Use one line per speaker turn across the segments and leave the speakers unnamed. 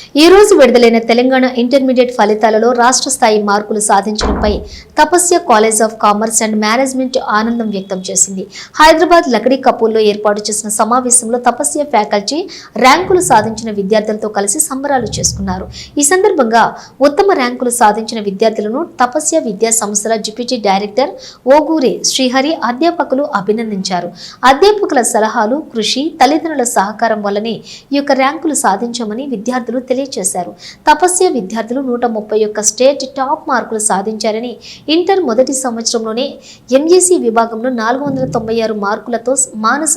ఈ రోజు విడుదలైన తెలంగాణ ఇంటర్మీడియట్ ఫలితాలలో రాష్ట్ర స్థాయి మార్కులు సాధించడంపై Tapasya college of commerce and management ఆనందం వ్యక్తం చేసింది. హైదరాబాద్ లకడీ కపూర్లో ఏర్పాటు చేసిన సమావేశంలో తపస్య ఫ్యాకల్టీ ర్యాంకులు సాధించిన విద్యార్థులతో కలిసి సంబరాలు చేసుకున్నారు. ఈ సందర్భంగా ఉత్తమ ర్యాంకులు సాధించిన విద్యార్థులను తపస్య విద్యా సంస్థల డిప్యూటీ డైరెక్టర్ ఓగూరి శ్రీహరి అధ్యాపకులు అభినందించారు. అధ్యాపకుల సలహాలు కృషి తల్లిదండ్రుల సహకారం వల్లనే ఈ యొక్క ర్యాంకులు సాధించామని విద్యార్థులు తెలియజేశారు. తపస్య విద్యార్థులు నూట ముప్పై ఒక్క స్టేట్ టాప్ మార్కులు సాధించారని ఇంటర్ మొదటి సంవత్సరంలోనే ఎంఈసీ విభాగంలో నాలుగు వందల తొంభై ఆరు మార్కులతో మానస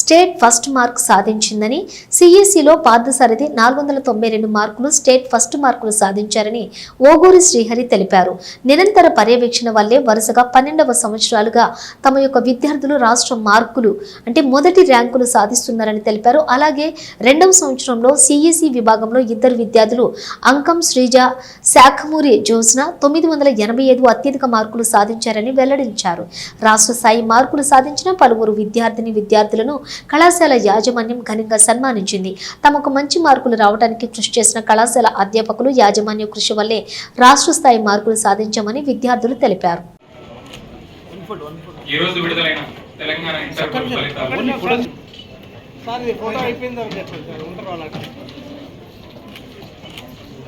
స్టేట్ ఫస్ట్ మార్క్ సాధించిందని సిఈసిలో పార్థసారథి నాలుగు వందల తొంభై రెండు మార్కులు స్టేట్ ఫస్ట్ మార్కులు సాధించారని ఓగూరి శ్రీహరి తెలిపారు. నిరంతర పర్యవేక్షణ వల్లే వరుసగా పన్నెండవ సంవత్సరాలుగా తమ యొక్క విద్యార్థులు రాష్ట్ర మార్కులు అంటే మొదటి ర్యాంకులు సాధిస్తున్నారని తెలిపారు. అలాగే రెండవ సంవత్సరంలో సిఈసి విభాగంలో ఇద్దరు విద్యార్థులు అంకం శ్రీజ శాఖమూరి జ్యోత్స్న తొమ్మిది వందల ఎనభై ఐదు అత్యధిక మార్కులు సాధించారని వెల్లడించారు. రాష్ట్ర స్థాయి మార్కులు సాధించిన పలువురు విద్యార్థిని విద్యార్థులను కళాశాల యాజమాన్యం ఘనంగా సన్మానించింది. తమకు మంచి మార్కులు రావడానికి కృషి చేసిన కళాశాల అధ్యాపకులు యాజమాన్య కృషి వల్లే రాష్ట్ర స్థాయి మార్కులు సాధించామని విద్యార్థులు తెలిపారు.
ఈ రోజు విడుదలైన తెలంగాణ ఇంటర్ బోర్డు ఫలితాలు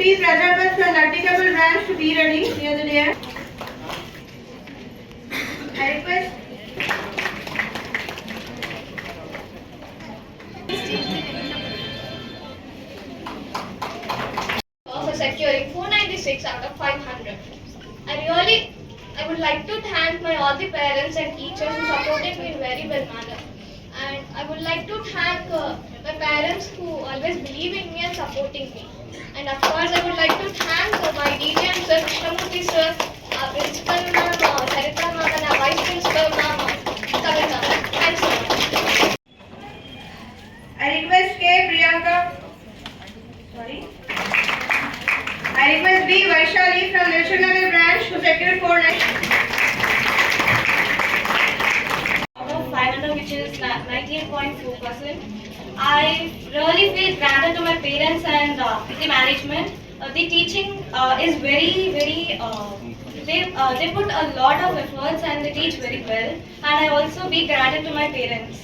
Please reserve for multiple branch to be ready near the there. I request
for securing 496 out of 500. I really, I would like to thank my all the parents and teachers who supported me in very well manner. And I would like to thank uh, my parents who always believe in me and supporting me. And of course, I would like to thank uh, my DGM sir, Krishnamurthy sir, our principal ma'am, uh, Sarita ma'am, and our vice principal ma'am, uh, Kavita. Thanks so much.
I request K. Priyanka. Sorry. I request B. Vaishali from National branch to secure 496.
out is 98.4 percent. I really feel grateful to my parents and uh, the management. Uh, the teaching uh, is very very. Uh, they, uh, they put a lot of efforts and they teach very well and I also be grateful to my parents.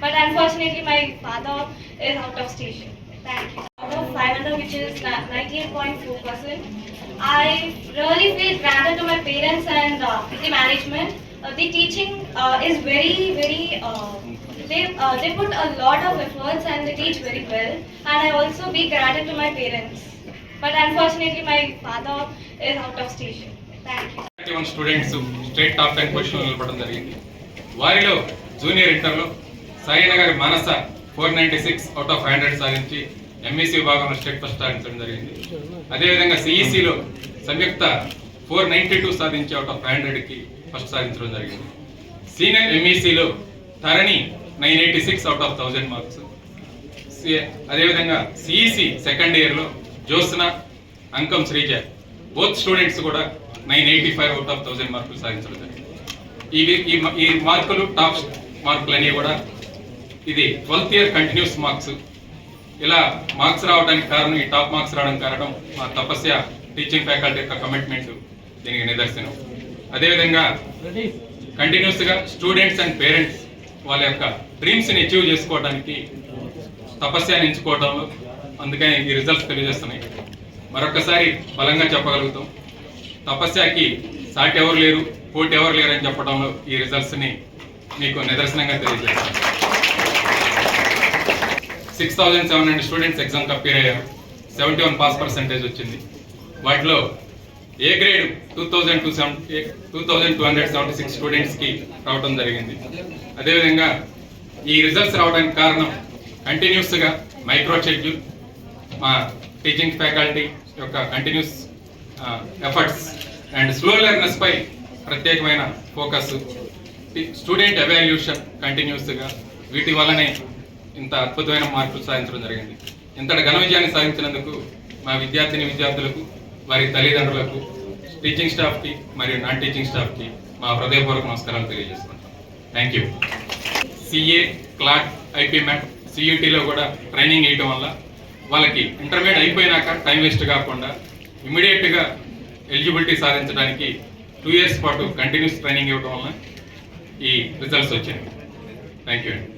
But unfortunately my father is out of station. Thank you. Out of 500 which is 98.4 percent. I really feel grateful to my parents and uh, the management. The teaching uh, is very, very. Uh, they uh, they put a lot of efforts and they teach very well, and I also be grateful to my parents. But unfortunately, my father is out of station. Thank you.
Thirty one students state top ten పొజిషన్లో నిలబడడం జరిగింది వారిలో junior ఇంటర్లో సాయిన గారి Manasa four ninety six out of hundred సాధించి MEC విభాగంలో state first సాధించడం జరిగింది అదేవిధంగా సిఈసిలో సంయుక్త ఫోర్ నైంటీ టూ సాధించి అవుట్ ఆఫ్ హండ్రెడ్కి ఫస్ట్ సాధించడం జరిగింది. Senior ఎంఈసీలో Tharani nine eighty six out of thousand marks. C- అదేవిధంగా సిఈసి సెకండ్ ఇయర్లో జ్యోత్స్న అంకం శ్రీజ బోత్ స్టూడెంట్స్ కూడా nine eighty five out of thousand మార్కులు సాధించడం జరిగింది. ఇవి ఈ ఈ మార్కులు టాప్ మార్కులు అనేవి కూడా ఇది ట్వెల్త్ ఇయర్ కంటిన్యూస్ మార్క్స్. ఇలా మార్క్స్ రావడానికి కారణం ఈ టాప్ మార్క్స్ రావడానికి కారణం మా తపస్య టీచింగ్ ఫ్యాకల్టీ యొక్క కమిట్మెంట్. దీనికి నిదర్శనం. అదేవిధంగా కంటిన్యూస్గా స్టూడెంట్స్ అండ్ పేరెంట్స్ వాళ్ళ యొక్క డ్రీమ్స్ని అచీవ్ చేసుకోవడానికి తపస్యాన్ని ఎంచుకోవడంలో అందుకని ఈ రిజల్ట్స్ తెలియజేస్తున్నాయి. మరొకసారి బలంగా చెప్పగలుగుతాం. తపస్యాకి సాటి ఎవరు లేరు పోటీ ఎవరు లేరు అని చెప్పడంలో ఈ రిజల్ట్స్ని మీకు నిదర్శనంగా తెలియజేస్తాను six thousand seven hundred students ఎగ్జామ్కి కంపేర్ అయ్యారు. సెవెంటీ వన్ పాస్ పర్సెంటేజ్ వచ్చింది. వాటిలో A grade two thousand two seven two thousand two hundred seventy six స్టూడెంట్స్కి రావడం జరిగింది. అదేవిధంగా ఈ రిజల్ట్స్ రావడానికి కారణం కంటిన్యూస్గా మైక్రో షెడ్యూల్ మా టీచింగ్ ఫ్యాకల్టీ యొక్క continues efforts and slow learners పై ప్రత్యేకమైన ఫోకస్. స్టూడెంట్ అవాల్యూషన్ కంటిన్యూస్గా వీటి వల్లనే ఇంత అద్భుతమైన మార్పులు సాధించడం జరిగింది. ఇంతటి ఘన విజయాన్ని సాధించినందుకు మా విద్యార్థిని విద్యార్థులకు వారి తల్లిదండ్రులకు టీచింగ్ స్టాఫ్కి మరియు నాన్ టీచింగ్ స్టాఫ్కి మా హృదయపూర్వక నమస్కారాలు తెలియజేసుకుంటాం థ్యాంక్ యూ సిఏ క్లాక్ ఐపీమెట్ సియూటీలో కూడా ట్రైనింగ్ ఇవ్వడం వల్ల వాళ్ళకి ఇంటర్మీడియట్ అయిపోయినాక టైం వేస్ట్ కాకుండా ఇమీడియట్గా ఎలిజిబిలిటీ సాధించడానికి టూ ఇయర్స్ పాటు కంటిన్యూస్ ట్రైనింగ్ ఇవ్వడం వల్ల ఈ రిజల్ట్స్ వచ్చాయి. థ్యాంక్ యూ అండి